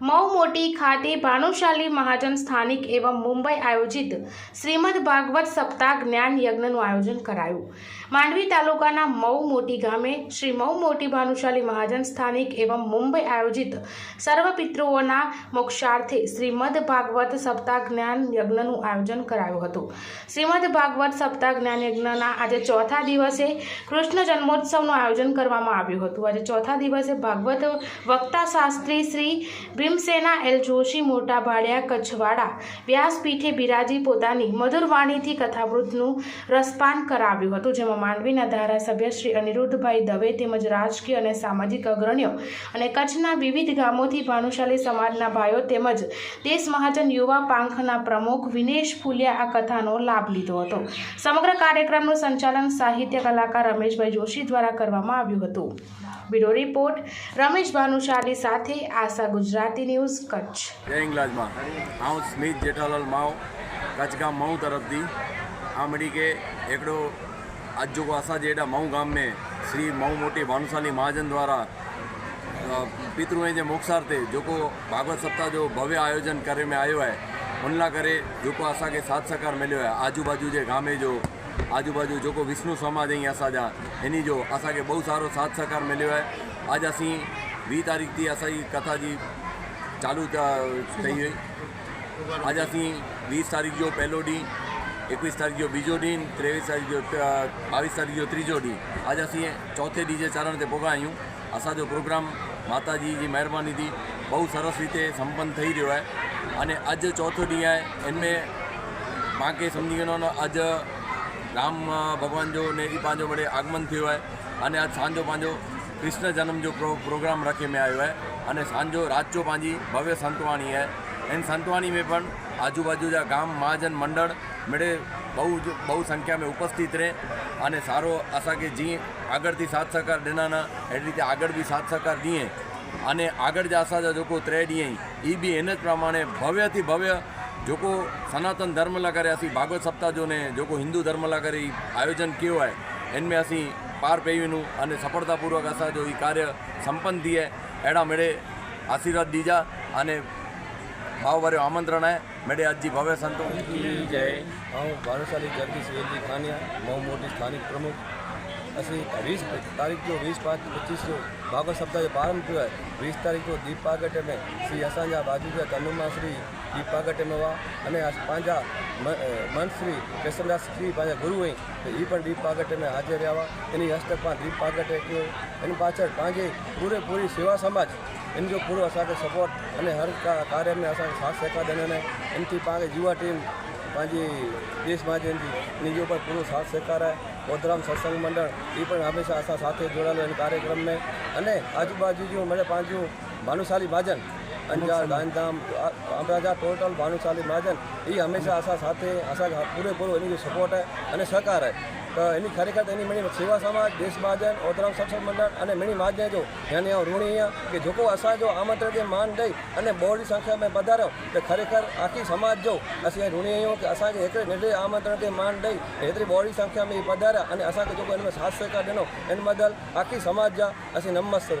મઉ મોટી ખાતે ભાનુશાલી મહાજન સ્થાનિક એવં મુંબઈ આયોજિત શ્રીમદ ભાગવત સપ્તાહ જ્ઞાન યજ્ઞનું આયોજન કરાયું. માંડવી તાલુકાના મઉ મોટી ગામે શ્રી મઉ મોટી ભાનુશાલી મહાજન સ્થાનિક એવં મુંબઈ આયોજિત સર્વ પિતૃઓના મોક્ષાર્થે શ્રીમદ ભાગવત સપ્તાહ જ્ઞાન યજ્ઞનું આયોજન કરાયું હતું. શ્રીમદ ભાગવત સપ્તાહ જ્ઞાન યજ્ઞના આજે ચોથા દિવસે કૃષ્ણ જન્મોત્સવનું આયોજન કરવામાં આવ્યું હતું. આજે ચોથા દિવસે ભાગવત વક્તા શાસ્ત્રી શ્રી ભીમસેના એલ જોશી, મોટા ભાડિયા, કચ્છવાડા વ્યાસપીઠે બિરાજી પોતાની મધુર વાણીથી કથામૃતનું રસપાન કરાવ્યું હતું, જેમાં માંડવીના ધારાસભ્ય શ્રી અનિરુદ્ધભાઈ દવે તેમજ રાજકીય અને સામાજિક અગ્રણીઓ અને કચ્છના વિવિધ ગામોથી ભાનુશાલી સમાજના ભાઈઓ તેમજ દેશ મહાજન યુવા પાંખના પ્રમુખ વિનેશ ફુલિયા આ કથાનો લાભ લીધો હતો. સમગ્ર કાર્યક્રમનું સંચાલન સાહિત્ય કલાકાર રમેશભાઈ જોશી દ્વારા કરવામાં આવ્યું હતું. બ્યુરો રિપોર્ટ રમેશ ભાનુશાલી સાથે આશા ગુજરાતી. ભારતી ન્યૂઝ કચ્છ हाँ स्मित जेठालाल माओ कच्छ માવ मऊ तरफ़ મઉ हाँ આમડી के एक आज जो अस जेडा मऊ गाँव में श्री मऊ मोटी भानुशाली महाजन द्वारा पितृ जे से जो भागवत सप्ताह जो भव्य आयोजन करे में आयो है उन जो करे जेको असांखे साथ सहकार मिलो है आजू बाजू के गामे जो आजू बाजू जेको विष्णु समाज है असाजा इन जो असांखे बहुत सारो साथ सहकार मिलो है आज असी वी तारीख़ की असा कथा जी चालू त- થઈ हुई આજે ਅਸੀਂ 20 તારીખ જો પહેલો ॾींहुं એકવીસ તારીખ જો બીજો ॾींहुं ત્રેવીસ તારીખ જો બાવીસ તારીખ જો ત્રીજો ॾींहुं આજે ਅਸੀਂ ચોથે ॾींहं जे चरण ते पहुता आहियूं असांजो प्रोग्राम माताजी जी महिरबानी थी બહુ સરસ રીતે સંપન્ન થઈ રહ્યો आहे અને अॼु चौथो ॾींहुं आहे हिन में तव्हांखे सम्झी वञो न अॼु राम भॻवान जो ने ॾींहुं पंहिंजो वॾे आगमन थियो आहे अने अॼु असांजो पंहिंजो कृष्ण जनम जो प्रो प्रोग्राम रखे में आयो आहे અને સાંજો રાજો પાંજી ભવ્ય સંતવાણી છે એની સંતવાણી મેં પણ આજુબાજુ જા ગામ મહાજન મંડળ મેળે બહુ જ, બહુ સંખ્યા મેં ઉપસ્થિત રહે. અને સારો આશા કે જી આગળથી સાથ સહકાર દેનાના એ રીતે આગળ બી સાથ સહકાર દીએ. અને આગળ જાશા જા જોકો ત્રે દીએ. એ બી એને જ પ્રમાણે ભવ્યથી ભવ્ય જોકો સનાતન ધર્મલા કરે. અસી ભાગવત સપ્તાહ જોને જોકો હિન્દુ ધર્મલા કરે એ આયોજન કહેવાય. એનમે અસી પાર પેવીનું અને સફળતાપૂર્વક અસા જો એ કાર્ય સંપન્ન થઈએ એના મેળે આશીર્વાદ દીજા અને ભાવભર્યું આમંત્રણ હે મેળે અજી ભવ્ય સંતો. જય. હું ભાનુશાલી જગદીશ વેદી ખાનિયા બહુ મોટી સ્થાનિક પ્રમુખ. ਅਸੀਂ વીસ તારીખ जो વીસ પાંચ પચીસ जो ભાગવત સપ્તાહ जो प्रारंभ थियो आहे વીસ તારીખ जो दीप प्रागट्य में श्री असांजा बाजू जा तनुमा श्री दीप प्रागट्य में हुआ અને આ पंहिंजा म- अ, મંત શ્રી कृष्णदास श्री पंहिंजा गुरु हुई त ई પણ દીપ પ્રાગટ્ય में હાજર રહ્યા हुआ એની હસ્તક માં દીપ પ્રાગટ્ય કયો એની પાછળ पंहिंजे પૂરેપૂરી સેવા સમાજ इन जो पूरो असांखे सपोर्ट अने हर का कार्य में असांखे साथ सहकार ॾियनि आहिनि इनकी पंहिंजी युवा टीम पंहिंजी देश महाजन जी इन जो पण पूरो साथ सहकार आहे ગોધરામ સત્સંગ મંડળ, એ પણ હંમેશા આશા સાથે જોડાયેલું એના કાર્યક્રમને. અને આજુબાજુ મને પાંજુ ભાનુશાલી મહાજન, અંજાર, ગાંધીધામ અમરાજા ટોટલ ભાનુશાલી મહાજન, એ હંમેશા આશા સાથે, આશા પૂરેપૂરો એની સપોર્ટ અને સહકાર એની ખરેખર એની મેણી સેવા સમાજ, દેશ મહાજન ઓદરામ શિક્ષણ મંડળ અને મેણી મહાજને જો એને ઋણીય કે જોકો અસા જો આમંત્રણ જે માન દઈ અને બહોળી સંખ્યામાં વધારો તો ખરેખર આખી સમાજ જો અસાં ઋણીઓ કે અસાંજે હેતરે નેટરે આમંત્રણ જે માન દઈ હેતરી બહોળી સંખ્યામાં પધારા અને અસાંखे જોકો એનમાં સાથ સહકાર ॾिनो इन બદલ આખી સમાજ जा असीं નમસ્તે.